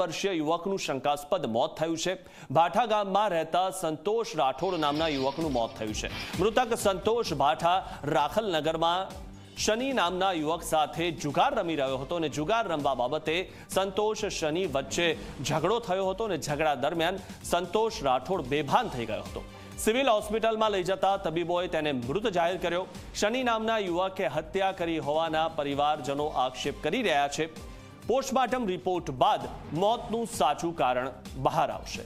વર્ષીય યુવકનું શંકાસ્પદ મોત થયું છે. ભાઠા ગામમાં રહેતા સંતોષ રાઠોડ નામના યુવકનું મોત થયું છે. મૃતક સંતોષ ભાઠા રાખલનગરમાં શનિ નામના યુવક સાથે જુગાર રમી રહ્યો હતો અને જુગાર રમવા બાબતે સંતોષ શનિ વચ્ચે ઝઘડો થયો હતો અને ઝઘડા દરમિયાન સંતોષ રાઠોડ બેભાન થઈ ગયો હતો. સિવિલ હોસ્પિટલમાં લઈ જતા તબીબોએ તેને મૃત જાહેર કર્યો. શનિ નામના યુવકે હત્યા કરી હોવાના પરિવારજનો આક્ષેપ કરી રહ્યા છે. પોસ્ટમોર્ટમ રિપોર્ટ બાદ મોતનું સાચું કારણ બહાર આવશે.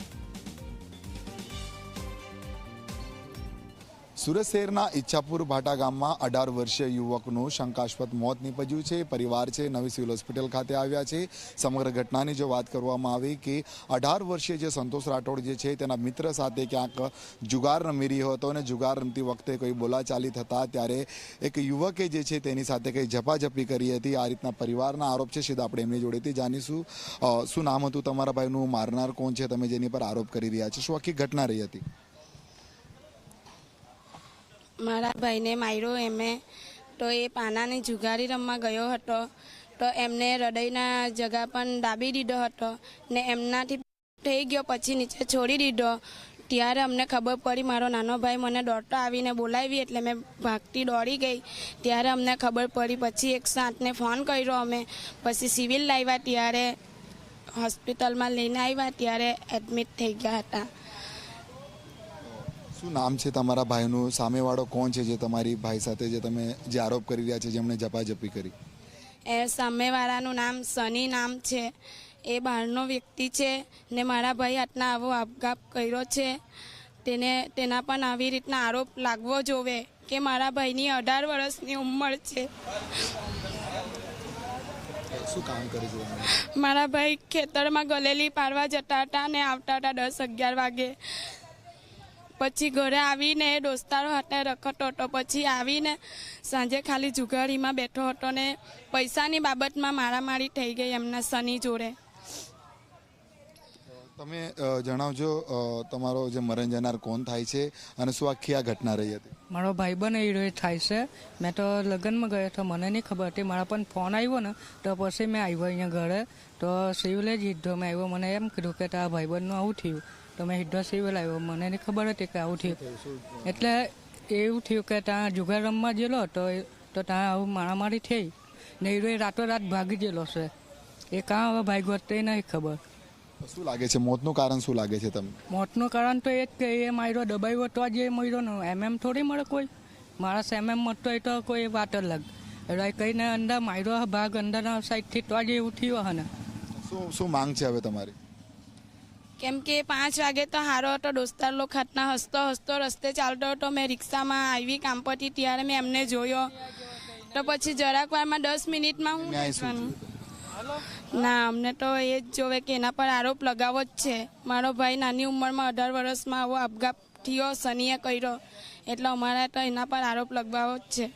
સુરત શહેરના ઈચ્છાપુર ભાટા ગામમાં અઢાર વર્ષીય યુવકનું શંકાસ્પદ મોત નીપજ્યું છે. પરિવાર છે, નવી સિવિલ હોસ્પિટલ ખાતે આવ્યા છે. સમગ્ર ઘટનાની જો વાત કરવામાં આવી કે અઢાર વર્ષીય જે સંતોષ રાઠોડ જે છે, તેના મિત્ર સાથે ક્યાંક જુગાર રમી રહ્યો હતો અને જુગાર રમતી વખતે કોઈ બોલાચાલી થતા ત્યારે એક યુવકે જે છે, તેની સાથે કંઈ ઝપાઝપી કરી હતી. આ રીતના પરિવારના આરોપ છે. સીધા આપણે એમની જોડેથી જાણીશું. શું નામ હતું તમારા ભાઈનું? મારનાર કોણ છે? તમે જેની પર આરોપ કરી રહ્યા છો. શું આખી ઘટના રહી હતી? મારા ભાઈને માર્યો એમે તો એ પાનાની જુગારી રમવા ગયો હતો. તો એમને હૃદયના જગા પણ દાબી દીધો હતો ને એમનાથી થઈ ગયો પછી નીચે છોડી દીધો. ત્યારે અમને ખબર પડી, મારો નાનો ભાઈ મને દોડતો આવીને બોલાવી એટલે મેં ભાગતી દોડી ગઈ. ત્યારે અમને ખબર પડી, પછી એક આઠને ફોન કર્યો અમે. પછી સિવિલ લાવ્યા ત્યારે, હોસ્પિટલમાં લઈને આવ્યા ત્યારે એડમિટ થઈ ગયા હતા. શું નામ છે તમારા ભાઈનું? સામેવાળો કોણ છે જે તમારી ભાઈ સાથે જે તમે જે આરોપ કરી રહ્યા છે જેમણે જપાજપી કરી? એ સામેવાળાનું નામ સની નામ છે. એ બહારનો વ્યક્તિ છે ને મારા ભાઈ આટલા આવો આપઘાત કર્યો છે. તેને તેના પણ આવી રીતના આરોપ લાગવો જોવે કે મારા ભાઈની અઢાર વર્ષની ઉંમર છે? મારા ભાઈ ખેતરમાં ગલેલી પાડવા જતા હતા ને આવતા હતા દસ અગિયાર વાગે. પછી ઘરે આવીને એ દોસ્તારો હાથે રખતો હતો. પછી આવીને સાંજે ખાલી જુગારીમાં બેઠો હતો ને પૈસાની બાબતમાં મારામારી થઈ ગઈ એમના સની જોડે. તમે જણાવજો તમારો જે મરણ જનાર કોણ થાય છે અને શું આખી આ ઘટના રહી હતી? મારો ભાઈબંધ એ થાય છે. મેં તો લગ્નમાં ગયો તો મને નહીં ખબર હતી. મારા પણ ફોન આવ્યો ને તો પછી મેં આવ્યો અહીંયા ઘરે. તો સિવલે જ સીધો મેં આવ્યો. મને એમ કીધું કે તારા ભાઈબંધનું આવું થયું. તો મેં સિવિલ આવ્યો. મને નહીં ખબર હતી કે આવું થયું. એટલે એવું થયું કે ત્યાં જુગાર રમવા ગયેલો તો તો ત્યાં આવું મારામારી થઈ. ને એ રાતોરાત ભાગી ગયેલો છે. એ કાં હવે ભાગ્યો તે નહીં ખબર. શું લાગે છે? મોતનું કારણ શું લાગે છે તમને? મોતનું કારણ તો એ જ કે એ માર્યો દબાવ્યો તો જ એ મર્યો ને. એમ એમ થોડી મળે કોઈ? માણસ એમએમ એમ મળતો હોય તો કોઈ વાત અલગ. એટલે કહીને અંદર માર્યો ભાગ અંદરના સાઈડથી તો જ એવું થયું હે ને. શું શું માંગ છે હવે તમારી? કેમ કે પાંચ વાગે તો હારો હતો દોસ્તાર લોકો ખાતના હસતો હસતો રસ્તે ચાલતો હતો મેં રિક્ષામાં આવી કામ પરથી ત્યારે મેં એમને જોયો. તો પછી જરાક વારમાં દસ મિનિટમાં હું નીકળવાનું? ના અમને તો એ જ જોવે કે એના પર આરોપ લગાવો જ છે. મારો ભાઈ નાની ઉંમરમાં અઢાર વર્ષમાં આવો આપઘાત થયો શનિએ કર્યો. એટલે અમારા તો એના પર આરોપ લગાવવો જ છે.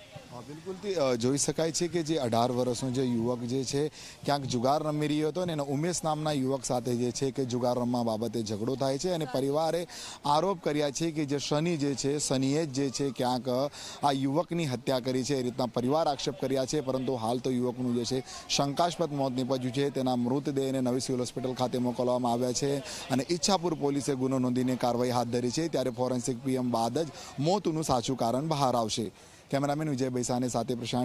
બિલકુલથી જોઈ શકાય છે કે જે અઢાર વર્ષનો જે યુવક જે છે ક્યાંક જુગાર રમી રહ્યો હતો ને એના ઉમેશ નામના યુવક સાથે જે છે કે જુગાર રમવા બાબતે ઝઘડો થાય છે અને પરિવારે આરોપ કર્યા છે કે જે શનિ જે છે શનિએ જ જે છે ક્યાંક આ યુવકની હત્યા કરી છે. એ રીતના પરિવાર આક્ષેપ કર્યા છે પરંતુ હાલ તો યુવકનું જે છે શંકાસ્પદ મોત નીપજ્યું છે. તેના મૃતદેહને નવી સિવિલ હોસ્પિટલ ખાતે મોકલવામાં આવ્યા છે અને ઈચ્છાપુર પોલીસે ગુનો નોંધીને કાર્યવાહી હાથ ધરી છે. ત્યારે ફોરેન્સિક પીએમ બાદ જ મોતનું સાચું કારણ બહાર આવશે. કેમેરામેન વિજય બૈસાની સાથે પ્રશાંત